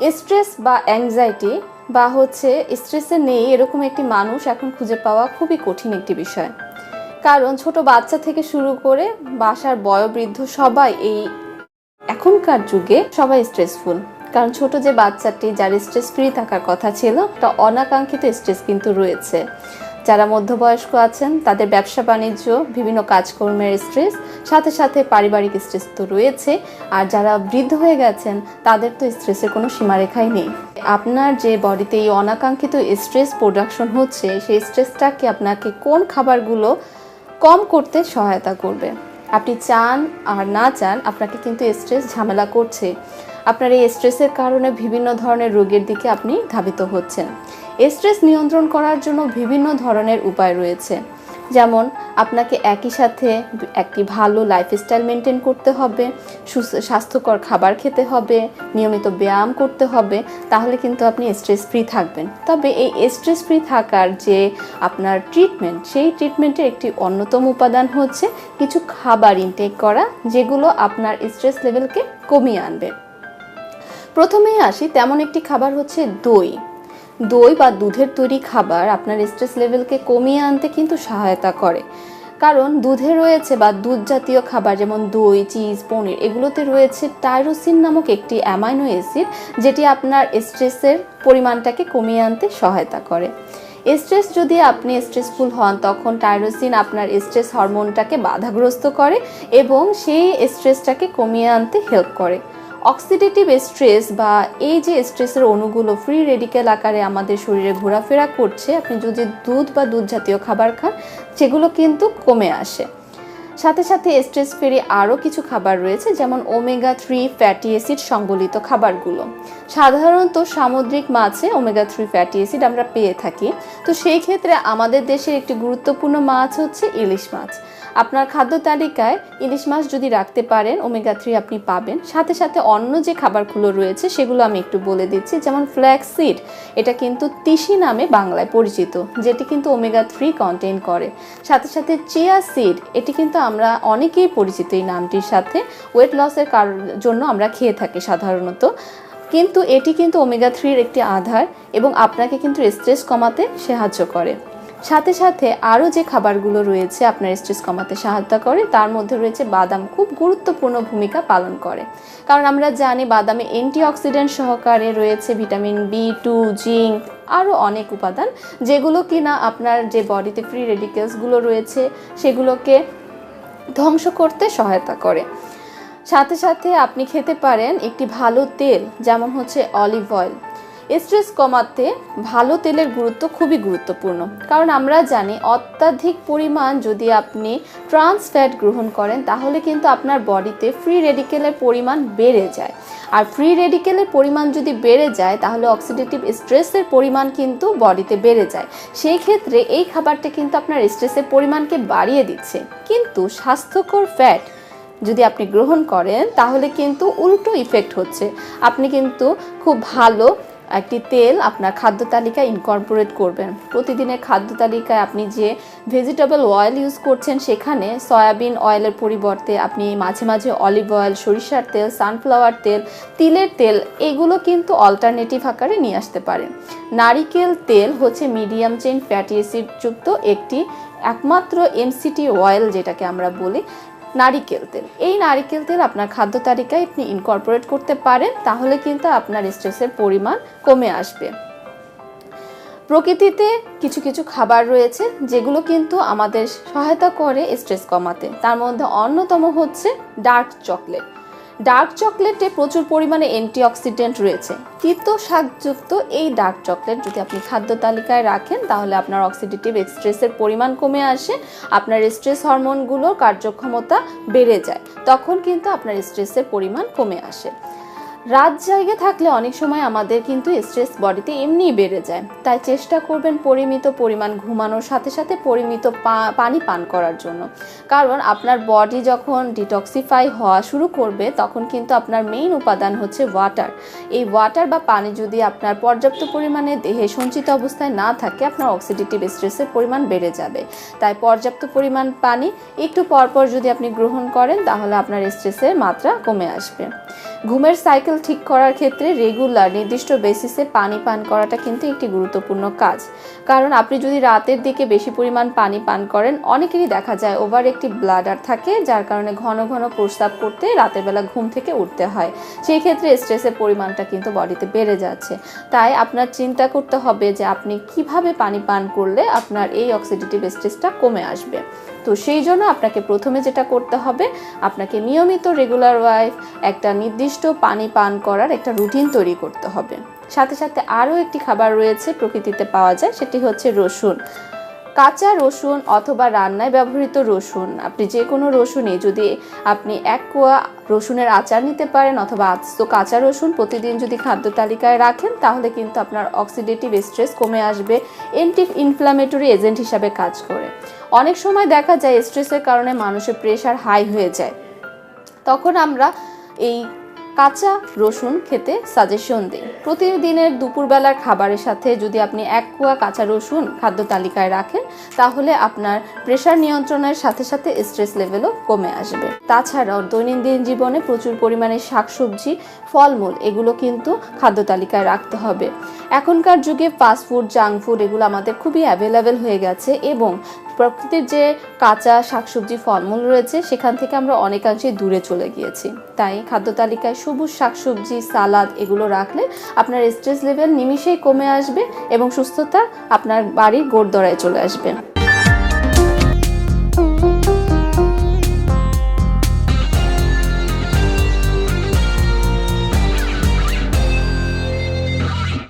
Stress বা anxiety বা হচ্ছে স্ট্রেসে নেই এরকম একটি মানুষ এখন খুঁজে পাওয়া খুবই কঠিন একটি বিষয়। কারণ ছোট বাচ্চা থেকে শুরু করে বাসার বয়োবৃদ্ধ সবাই এই এখনকার যুগে সবাই স্ট্রেসফুল কারণ ছোট যে বাচ্চাটি যার স্ট্রেস ফ্রি থাকার কথা ছিল তা অনাকাঙ্ক্ষিত স্ট্রেস কিন্তু রয়েছে। যারা মধ্যবয়স্ক আছেন, তাদের ব্যবসা বাণিজ্য, বিভিন্ন কাজকর্মের স্ট্রেস সাথে সাথে পারিবারিক স্ট্রেস তো রয়েছে। আর যারা বৃদ্ধ হয়ে গেছেন, তাদের তো স্ট্রেসের কোনো সীমারেখাই নেই। আপনার যে বডিতে এই অনাকাঙ্ক্ষিত স্ট্রেস প্রোডাকশন হচ্ছে, সেই স্ট্রেসটাকে আপনাকে কোন খাবারগুলো কম করতে সহায়তা করবে? আপনি চান আর না চান, আপনাকে কিন্তু স্ট্রেস ঝামেলা করছে। আপনার এই স্ট্রেসের কারণে বিভিন্ন ধরনের রোগের দিকে আপনি ধাবিত হচ্ছেন। স্ট্রেস নিয়ন্ত্রণ করার জন্য বিভিন্ন ধরনের উপায় রয়েছে। যেমন, আপনাকে একই সাথে একটি ভালো লাইফস্টাইল মেনটেন করতে হবে স্বাস্থ্যকর খাবার খেতে হবে, নিয়মিত ব্যায়াম করতে হবে, তাহলে কিন্তু আপনি স্ট্রেস ফ্রি থাকবেন। তবে এই স্ট্রেস ফ্রি থাকার যে আপনার ট্রিটমেন্ট সেই ট্রিটমেন্টের একটি অন্যতম উপাদান হচ্ছে কিছু খাবার ইনটেক করা, যেগুলো আপনার স্ট্রেস লেভেলকে কমিয়ে আনবে। প্রথমেই আসি, তেমন একটি খাবার হচ্ছে দই। দই বা দুধের তৈরি খাবার আপনার স্ট্রেস লেভেলকে কমিয়ে আনতে কিন্তু সহায়তা করে। কারণ দুধে রয়েছে বা দুধ জাতীয় খাবার যেমন দই চিজ পনির, এগুলোতে রয়েছে টাইরোসিন নামক একটি অ্যামাইনো অ্যাসিড যেটি আপনার স্ট্রেসের পরিমাণটাকে কমিয়ে আনতে সহায়তা করে। স্ট্রেস যদি আপনি স্ট্রেসফুল হন, তখন টাইরোসিন আপনার স্ট্রেস হরমোনটাকে বাধাগ্রস্ত করে এবং সেই স্ট্রেসটাকে কমিয়ে আনতে হেল্প করে। অক্সিডেটিভ স্ট্রেস বা এই যে স্ট্রেসের অণুগুলো ফ্রি রেডিক্যাল আকারে আমাদের শরীরে ঘোরাফেরা করছে, আপনি যদি দুধ বা দুধ জাতীয় খাবার খান, সেগুলো কিন্তু কমে আসে। সাথে সাথে স্ট্রেস ফেরি আরও কিছু খাবার রয়েছে, যেমন ওমেগা থ্রি ফ্যাটি অ্যাসিড সংবলিত খাবারগুলো। সাধারণত সামুদ্রিক মাছে ওমেগা থ্রি ফ্যাটি অ্যাসিড আমরা পেয়ে থাকি। তো সেই ক্ষেত্রে আমাদের দেশের একটি গুরুত্বপূর্ণ মাছ হচ্ছে ইলিশ মাছ। আপনার খাদ্য তালিকায় ইলিশ মাছ যদি রাখতে পারেন ওমেগা থ্রি আপনি পাবেন। সাথে সাথে অন্য যে খাবারগুলো রয়েছে, সেগুলো আমি একটু বলে দিচ্ছি। যেমন ফ্ল্যাক্স সিড এটা কিন্তু তিসি নামে বাংলায় পরিচিত, যেটি কিন্তু ওমেগা থ্রি কন্টেন করে। সাথে সাথে চিয়া সিড এটি কিন্তু আমরা অনেকেই পরিচিত এই নামটির সাথে। ওয়েট লসের জন্য আমরা খেয়ে থাকি সাধারণত। কিন্তু এটি কিন্তু ওমেগা থ্রির একটি আধার এবং আপনাকে কিন্তু স্ট্রেস কমাতে সাহায্য করে। সাথে সাথে আরও যে খাবারগুলো রয়েছে আপনার স্ট্রেস কমাতে সাহায্য করে, তার মধ্যে রয়েছে বাদাম খুব গুরুত্বপূর্ণ ভূমিকা পালন করে। কারণ আমরা জানি বাদামে অ্যান্টিঅক্সিডেন্ট সহকারে রয়েছে ভিটামিন বি টু জিঙ্ক আরও অনেক উপাদান, যেগুলো কিনা আপনার যে বডিতে ফ্রি রেডিকেলসগুলো রয়েছে, সেগুলোকে ধ্বংস করতে সহায়তা করে। সাথে সাথে আপনি খেতে পারেন একটি ভালো তেল, যেমন হচ্ছে অলিভ অয়েল স্ট্রেস কমাতে ভালো তেলের গুরুত্ব খুবই গুরুত্বপূর্ণ। কারণ আমরা জানি অত্যাধিক পরিমাণ যদি আপনি ট্রান্স ফ্যাট গ্রহণ করেন, তাহলে কিন্তু আপনার বডিতে ফ্রি রেডিকেলের পরিমাণ বেড়ে যায়। আর ফ্রি রেডিকেলের পরিমাণ যদি বেড়ে যায়, তাহলে অক্সিডেটিভ স্ট্রেসের পরিমাণ কিন্তু বডিতে বেড়ে যায়। সেই ক্ষেত্রে এই খাবারটা কিন্তু আপনার স্ট্রেসের পরিমাণকে বাড়িয়ে দিচ্ছে। কিন্তু স্বাস্থ্যকর ফ্যাট যদি আপনি গ্রহণ করেন, তাহলে কিন্তু উল্টো ইফেক্ট হচ্ছে। আপনি কিন্তু খুব ভালো একটি তেল আপনার খাদ্য তালিকায় ইনকর্পোরেট করবেন। প্রতিদিনের খাদ্য তালিকায় আপনি যে ভেজিটেবল অয়েল ইউজ করছেন, সেখানে সয়াবিন অয়েলের পরিবর্তে আপনি মাঝে মাঝে অলিভ অয়েল সরিষার তেল সানফ্লাওয়ার তেল, তিলের তেল, এগুলো কিন্তু অল্টারনেটিভ আকারে নিয়ে আসতে পারেন। নারিকেল তেল হচ্ছে মিডিয়াম চেইন ফ্যাটি অ্যাসিড যুক্ত একটি একমাত্র এমসিটি অয়েল যেটাকে আমরা বলি। নারিকেল তেল। এই নারিকেল তেল আপনার খাদ্য তালিকায় আপনি ইনকর্পোরেট করতে পারেন, তাহলে কিন্তু আপনার স্ট্রেসের পরিমাণ কমে আসবে। প্রকৃতিতে কিছু কিছু খাবার রয়েছে, যেগুলো কিন্তু আমাদের সহায়তা করে স্ট্রেস কমাতে। তার মধ্যে অন্যতম হচ্ছে ডার্ক চকলেট ডার্ক চকলেটে প্রচুর পরিমাণে অ্যান্টিঅক্সিডেন্ট রয়েছে। তিক্ত শাকযুক্ত এই ডার্ক চকলেট যদি আপনি খাদ্য তালিকায় রাখেন, তাহলে আপনার অক্সিডেটিভ স্ট্রেসের পরিমাণ কমে আসে, আপনার স্ট্রেস হরমোনগুলোর কার্যক্ষমতা বেড়ে যায়, তখন কিন্তু আপনার স্ট্রেসের পরিমাণ কমে আসে। রাত জায়গা থাকলে অনেক সময় আমাদের কিন্তু স্ট্রেস বডিতে এমনিই বেড়ে যায়। তাই চেষ্টা করবেন পরিমিত পরিমাণ ঘুমানোর সাথে সাথে পরিমিত পানি পান করার জন্য। কারণ আপনার বডি যখন ডিটক্সিফাই হওয়া শুরু করবে, তখন কিন্তু আপনার মেইন উপাদান হচ্ছে ওয়াটার এই ওয়াটার বা পানি যদি আপনার পর্যাপ্ত পরিমাণে দেহে সঞ্চিত অবস্থায় না থাকে, আপনার অক্সিডেটিভ স্ট্রেসের পরিমাণ বেড়ে যাবে। তাই পর্যাপ্ত পরিমাণ পানি একটু পরপর যদি আপনি গ্রহণ করেন, তাহলে আপনার স্ট্রেসের মাত্রা কমে আসবে। ঘুমের সাইকেল ঠিক করার ক্ষেত্রে রেগুলার নির্দিষ্ট বেসিসে পানি পান করাটা কিন্তু একটি গুরুত্বপূর্ণ কাজ। কারণ আপনি যদি রাতের দিকে বেশি পরিমাণ পানি পান করেন, অনেকেরই দেখা যায় ওভার একটি ব্লাডার থাকে, যার কারণে ঘন ঘন প্রস্রাব করতে রাতের বেলা ঘুম থেকে উঠতে হয়। সেই ক্ষেত্রে স্ট্রেসের পরিমাণটা কিন্তু বডিতে বেড়ে যাচ্ছে। তাই আপনার চিন্তা করতে হবে যে আপনি কীভাবে পানি পান করলে আপনার এই অক্সিডেটিভ স্ট্রেসটা কমে আসবে। তো সেই জন্য আপনাকে প্রথমে যেটা করতে হবে, আপনাকে নিয়মিত রেগুলার ওয়াইফ একটা নির্দিষ্ট পানি পান করার একটা রুটিন তৈরি করতে হবে। সাথে সাথে আরও একটি খাবার রয়েছে প্রকৃতিতে পাওয়া যায়, সেটি হচ্ছে রসুন। কাঁচা রসুন অথবা রান্নায় ব্যবহৃত রসুন। আপনি যে কোনো রসুনে যদি আপনি এক কোয়া রসুনের আচার নিতে পারেন অথবা আস্ত কাঁচা রসুন প্রতিদিন যদি খাদ্য তালিকায় রাখেন, তাহলে কিন্তু আপনার অক্সিডেটিভ স্ট্রেস কমে আসবে এন্টি ইনফ্লামেটরি এজেন্ট হিসাবে কাজ করে। অনেক সময় দেখা যায় স্ট্রেসের কারণে মানুষের প্রেশার হাই হয়ে যায়। তখন আমরা এই কাঁচা রসুন খেতে সাজেশন দিই প্রতিদিনের দুপুরবেলার খাবারের সাথে যদি আপনি এক কুয়া কাঁচা রসুন খাদ্য তালিকায় রাখেন, তাহলে আপনার প্রেশার নিয়ন্ত্রণের সাথে সাথে স্ট্রেস লেভেলও কমে আসবে। তাছাড়াও দৈনন্দিন জীবনে প্রচুর পরিমাণে শাকসবজি, ফলমূল, এগুলো কিন্তু খাদ্য তালিকায় রাখতে হবে। এখনকার যুগে ফাস্ট ফুড জাঙ্ক ফুড এগুলো আমাদের খুবই অ্যাভেলেবেল হয়ে গেছে এবং প্রকৃতির যে কাঁচা শাকসবজি ফলমূল রয়েছে, সেখান থেকে আমরা অনেকাংশে দূরে চলে গিয়েছি। তাই খাদ্য তালিকায় সবুজ শাকসবজি, সালাদ এগুলো রাখলে আপনার স্ট্রেস লেভেল নিমিষেই কমে আসবে এবং সুস্থতা আপনার বাড়ির গোড়দড়ায় চলে আসবে।